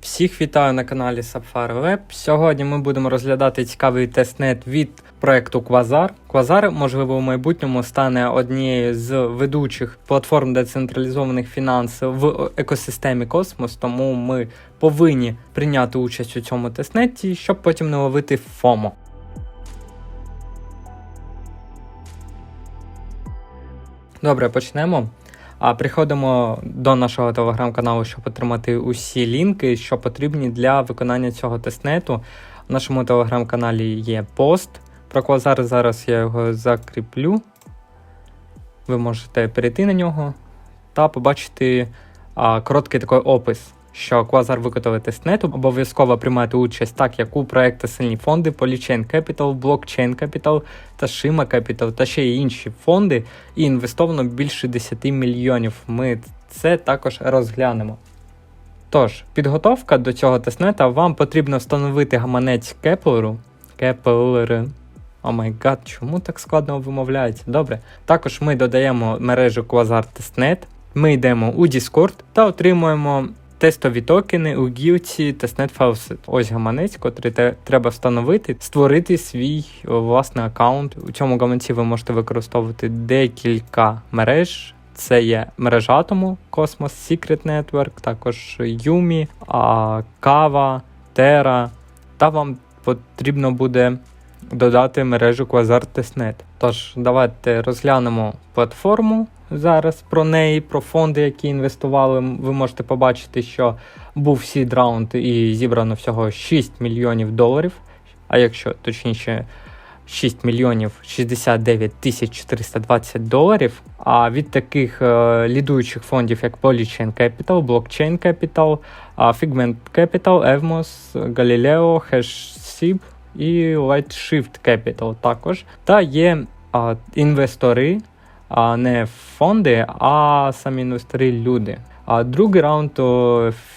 Всіх вітаю на каналі Sapphire Web. Сьогодні ми будемо розглядати цікавий тестнет від проекту Quasar. Quasar, можливо, в майбутньому стане однією з ведучих платформ децентралізованих фінансів в екосистемі Космос, тому ми повинні прийняти участь у цьому тестнеті, щоб потім не ловити ФОМО. Добре, почнемо. А приходимо до нашого телеграм-каналу, щоб отримати усі лінки, що потрібні для виконання цього тестнету. В нашому телеграм-каналі є пост про квазар. Зараз я його закріплю. Ви можете перейти на нього та побачити а, короткий такий опис, що Quasar викотали тестнет, обов'язково приймати участь так, як у проекти сильні фонди Polychain Capital, Blockchain Capital та Shima Capital та ще й інші фонди, і інвестовано більше 10 мільйонів. Ми це також розглянемо. Тож, підготовка до цього тестнета вам потрібно встановити гаманець Кеплеру. Кеплер. О май гад, чому так складно вимовляється? Добре. Також ми додаємо мережу Quasar Testnet. Ми йдемо у Discord та отримуємо тестові токени у гілці Testnet Faucet. Ось гаманець, котрий треба встановити, створити свій власний аккаунт. У цьому гаманці ви можете використовувати декілька мереж. Це є мережа Атому, Cosmos, Secret Network, також Yumi, Kava, Terra. Та вам потрібно буде додати мережу Quasar Testnet. Тож, давайте розглянемо платформу зараз про неї, про фонди, які інвестували. Ви можете побачити, що був сід раунд і зібрано всього 6 мільйонів доларів. А якщо точніше, 6 мільйонів 69 тисяч 420 доларів. А від таких е, лідуючих фондів, як Polychain Capital, Blockchain Capital, Figment Capital, Evmos, Galileo, HashSib і Lightshift Capital також. Та є а, інвестори, не фонди, а самі інвестори люди. А другий раунд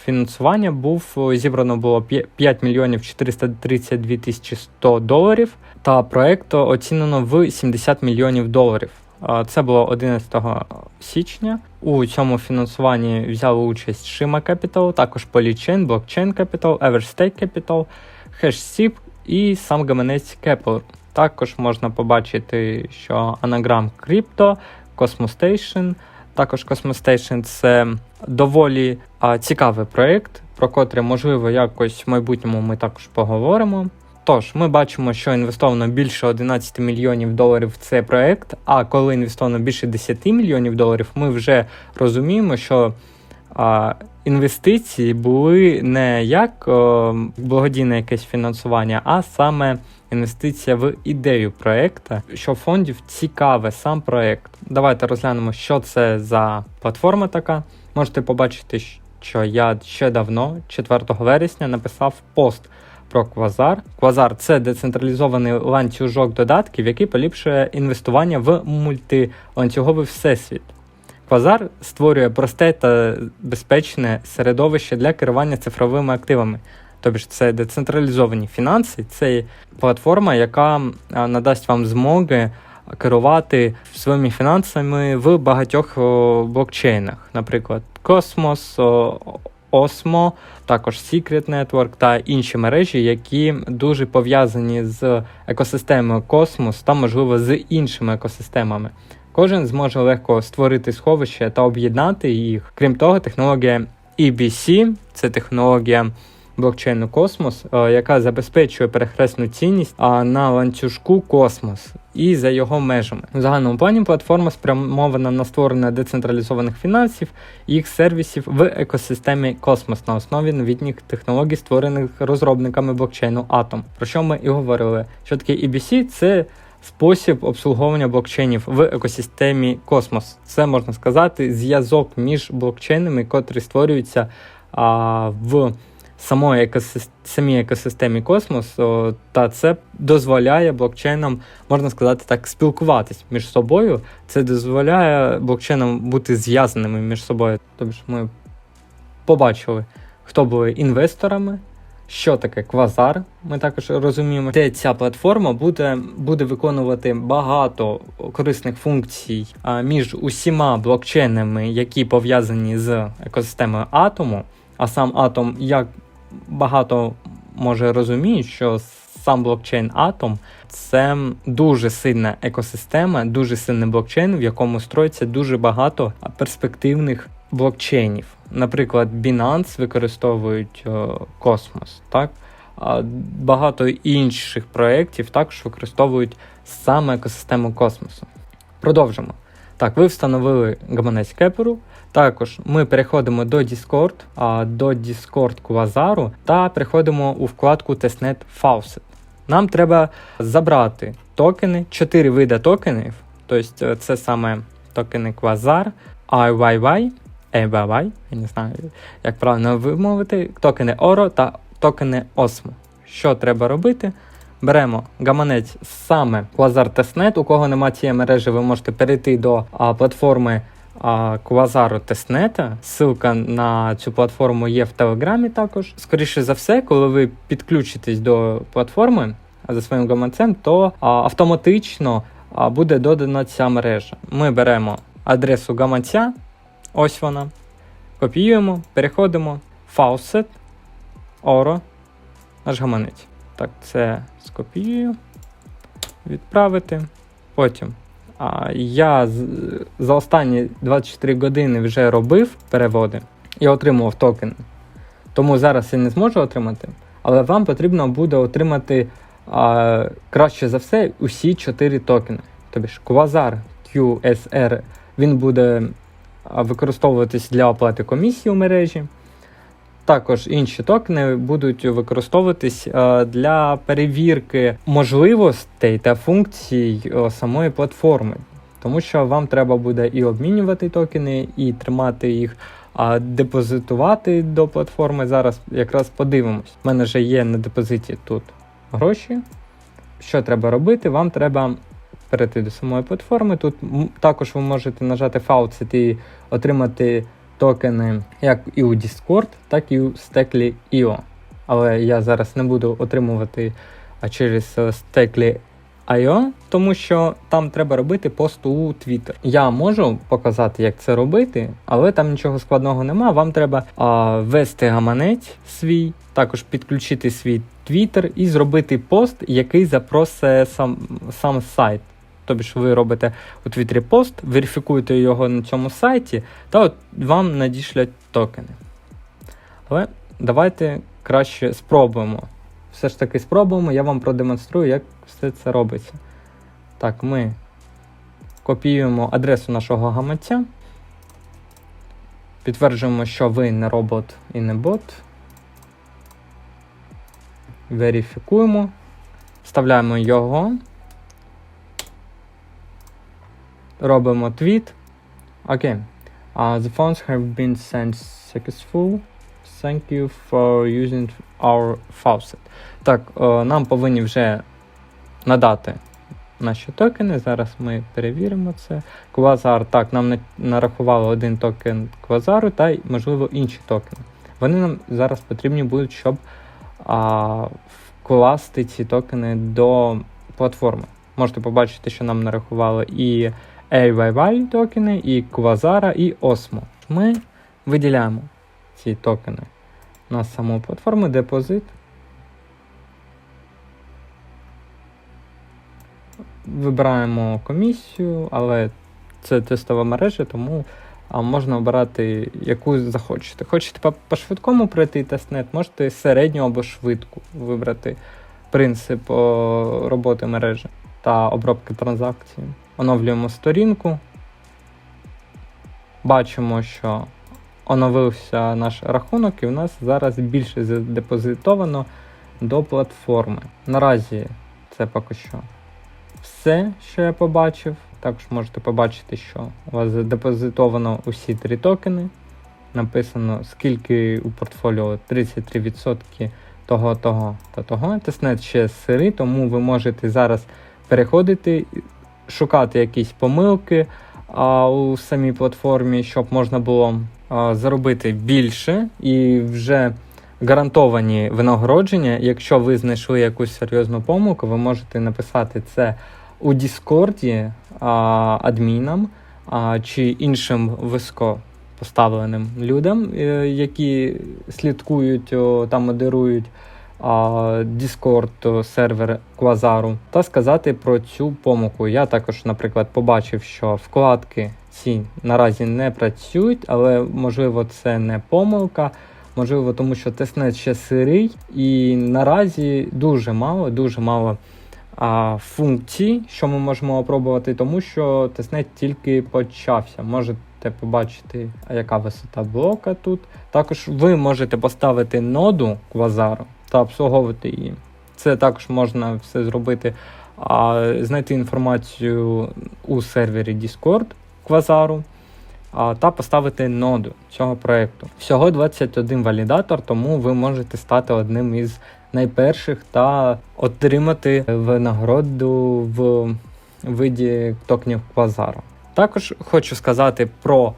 фінансування був зібрано було п'я- 5 мільйонів 432 тисячі 100 доларів, та проект оцінено в 70 мільйонів доларів. Це було 11 січня. У цьому фінансуванні взяли участь Shima Capital, також Polychain, Blockchain Capital, Everstake Capital, HashSip і сам гаманець Kepler. Також можна побачити, що Anagram Crypto, Cosmos. Також Station це доволі а, цікавий проєкт, про котрий, можливо, якось в майбутньому ми також поговоримо. Тож, ми бачимо, що інвестовано більше 11 мільйонів доларів в цей проєкт, а коли інвестовано більше 10 мільйонів доларів, ми вже розуміємо, що а, інвестиції були не як о, благодійне якесь фінансування, а саме інвестиція в ідею проєкту, що фондів цікаве сам проєкт. Давайте розглянемо, що це за платформа така. Можете побачити, що я ще давно, 4 вересня, написав пост про Quasar. Quasar – це децентралізований ланцюжок додатків, який поліпшує інвестування в мультиланцюговий всесвіт. Quasar створює просте та безпечне середовище для керування цифровими активами. Тобто це децентралізовані фінанси, це платформа, яка надасть вам змоги керувати своїми фінансами в багатьох блокчейнах, наприклад, Cosmos, о, Osmo, також Secret Network та інші мережі, які дуже пов'язані з екосистемою Cosmos та, можливо, з іншими екосистемами. Кожен зможе легко створити сховище та об'єднати їх. Крім того, технологія EBC це технологія блокчейну Космос, е, яка забезпечує перехресну цінність на ланцюжку Космос і за його межами. У загальному плані платформа спрямована на створення децентралізованих фінансів і їх сервісів в екосистемі Космос на основі новітніх технологій, створених розробниками блокчейну Atom. Про що ми і говорили? Що таке EBC? Це спосіб обслуговування блокчейнів в екосистемі Космос. Це можна сказати зв'язок між блокчейнами, котрі створюються а, в самої самій екосистемі Космос, о, та це дозволяє блокчейнам, можна сказати так, спілкуватись між собою. Це дозволяє блокчейнам бути зв'язаними між собою. Тобто ми побачили, хто були інвесторами. Що таке квазар? Ми також розуміємо, де ця платформа буде, буде виконувати багато корисних функцій між усіма блокчейнами, які пов'язані з екосистемою атому. А сам атом як багато може розуміють, що сам блокчейн Atom це дуже сильна екосистема, дуже сильний блокчейн, в якому строїться дуже багато перспективних блокчейнів. Наприклад, Binance використовують е, Космос, так? А багато інших проєктів також використовують саме екосистему космосу. Продовжимо. Так, ви встановили гаманець Кеперу. Також ми переходимо до Discord, до Discord Quasar та переходимо у вкладку Testnet Faucet. Нам треба забрати токени, 4 види токенів. Тобто це саме токени Quasar, IYY, AYY, я не знаю, як правильно вимовити, токени Oro та токени Osmo. Що треба робити? Беремо гаманець саме Quasar Testnet. У кого немає цієї мережі, ви можете перейти до а, платформи а, Quasar Testnet. Ссылка на цю платформу є в Телеграмі також. Скоріше за все, коли ви підключитесь до платформи за своїм гаманцем, то а, автоматично а, буде додана ця мережа. Ми беремо адресу гаманця, ось вона. Копіюємо, переходимо, Faucet, Oro, наш гаманець. Так, це скопіюю, відправити. Потім. А, я за останні 24 години вже робив переводи і отримував токени. Тому зараз я не зможу отримати, але вам потрібно буде отримати а, краще за все усі 4 токени. Тобі ж Quasar QSR він буде використовуватись для оплати комісії у мережі. Також інші токени будуть використовуватись е, для перевірки можливостей та функцій е, самої платформи, тому що вам треба буде і обмінювати токени, і тримати їх, а депозитувати до платформи. Зараз якраз подивимось. У мене вже є на депозиті тут гроші. Що треба робити? Вам треба перейти до самої платформи. Тут також ви можете нажати Faucet і отримати токени як і у Discord, так і у Stakely.io. Але я зараз не буду отримувати через Stakely.io, тому що там треба робити пост у Twitter. Я можу показати, як це робити, але там нічого складного нема. Вам треба а, ввести гаманець свій, також підключити свій Twitter і зробити пост, який запросить сам, сам сайт. Тобі ж ви робите у Твіттері пост, верифікуєте його на цьому сайті, та от вам надішлять токени. Але давайте краще спробуємо. Все ж таки спробуємо, я вам продемонструю, як все це робиться. Так, ми копіюємо адресу нашого гаманця. Підтверджуємо, що ви не робот і не бот. Верифікуємо. Вставляємо його. Робимо твіт. Окей. Uh, the phones have been sent successful. Thank you for using our faucet. Так, о, нам повинні вже надати наші токени. Зараз ми перевіримо це. Квазар, так, нам нарахували один токен квазару та, можливо, інші токени. Вони нам зараз потрібні будуть, щоб а, вкласти ці токени до платформи. Можете побачити, що нам нарахували і AYY токени, і Quasara, і Osmo. Ми виділяємо ці токени на саму платформу депозит. Вибираємо комісію, але це тестова мережа, тому можна обирати яку захочете. Хочете по, по швидкому пройти тестнет, можете середню або швидку вибрати принцип роботи мережі та обробки транзакцій. Оновлюємо сторінку. Бачимо, що оновився наш рахунок, і в нас зараз більше задепозитовано до платформи. Наразі це поки що все, що я побачив. Також можете побачити, що у вас задепозитовано усі три токени. Написано, скільки у портфоліо 33% того, того та того. Тестнет ще сирий, тому ви можете зараз переходити шукати якісь помилки а, у самій платформі, щоб можна було а, заробити більше і вже гарантовані винагородження. Якщо ви знайшли якусь серйозну помилку, ви можете написати це у Діскорді адмінам а, чи іншим виско поставленим людям, е, які слідкують о, та модерують Discord сервер Квазару, та сказати про цю помилку. Я також, наприклад, побачив, що вкладки ці наразі не працюють, але можливо це не помилка. Можливо, тому що тестнет ще сирий, і наразі дуже мало, дуже мало а, функцій, що ми можемо опробувати, тому що тестнет тільки почався. Можете побачити, яка висота блока тут. Також ви можете поставити ноду квазару та обслуговувати її. Це також можна все зробити, а, знайти інформацію у сервері Discord квазару та поставити ноду цього проєкту. Всього 21 валідатор, тому ви можете стати одним із найперших та отримати винагороду в виді токенів квазару. Також хочу сказати про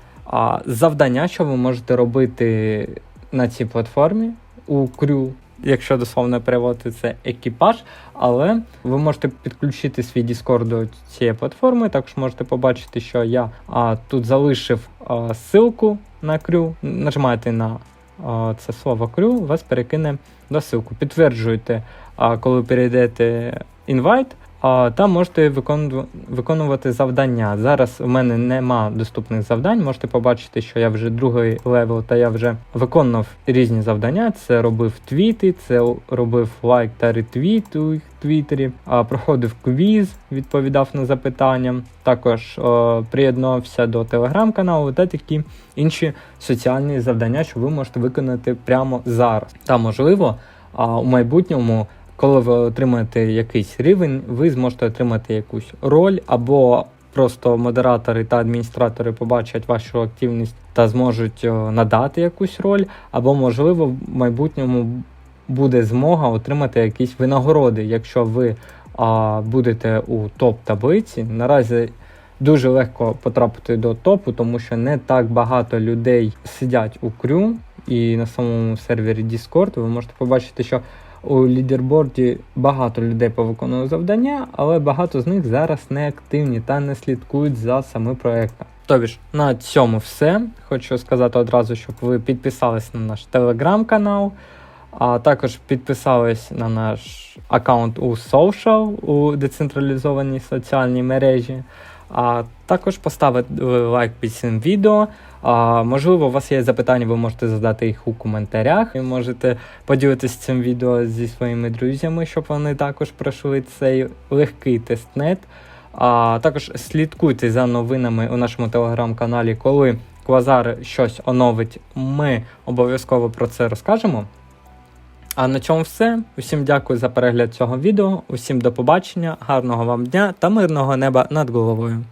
завдання, що ви можете робити на цій платформі у крю. Якщо дословно переводити це екіпаж, але ви можете підключити свій Discord до цієї платформи. Також можете побачити, що я а, тут залишив а, ссылку на крю. Нажимаєте на а, це слово крю, вас перекине до ссылку. Підтверджуєте, а, коли перейдете інвайт, там можете виконувати, завдання. Зараз у мене нема доступних завдань. Можете побачити, що я вже другий левел, та я вже виконував різні завдання. Це робив твіти, це робив лайк та ретвіт у твіттері, проходив квіз, відповідав на запитання. Також о, приєднувався до телеграм-каналу та такі інші соціальні завдання, що ви можете виконати прямо зараз. Та можливо, а, у майбутньому. Коли ви отримаєте якийсь рівень, ви зможете отримати якусь роль, або просто модератори та адміністратори побачать вашу активність та зможуть надати якусь роль, або, можливо, в майбутньому буде змога отримати якісь винагороди, якщо ви а, будете у топ-таблиці. Наразі дуже легко потрапити до топу, тому що не так багато людей сидять у крю, і на самому сервері Discord ви можете побачити, що у лідерборді багато людей повиконує завдання, але багато з них зараз не активні та не слідкують за самим проектом. Тобі на цьому все. Хочу сказати одразу, щоб ви підписались на наш телеграм-канал, а також підписались на наш аккаунт у Social, у децентралізованій соціальній мережі. А також поставити лайк під цим відео. А, можливо, у вас є запитання, ви можете задати їх у коментарях. Ви можете поділитися цим відео зі своїми друзями, щоб вони також пройшли цей легкий тестнет. А також слідкуйте за новинами у нашому телеграм-каналі, коли Квазар щось оновить, ми обов'язково про це розкажемо. А на цьому все. Усім дякую за перегляд цього відео. Усім до побачення, гарного вам дня та мирного неба над головою.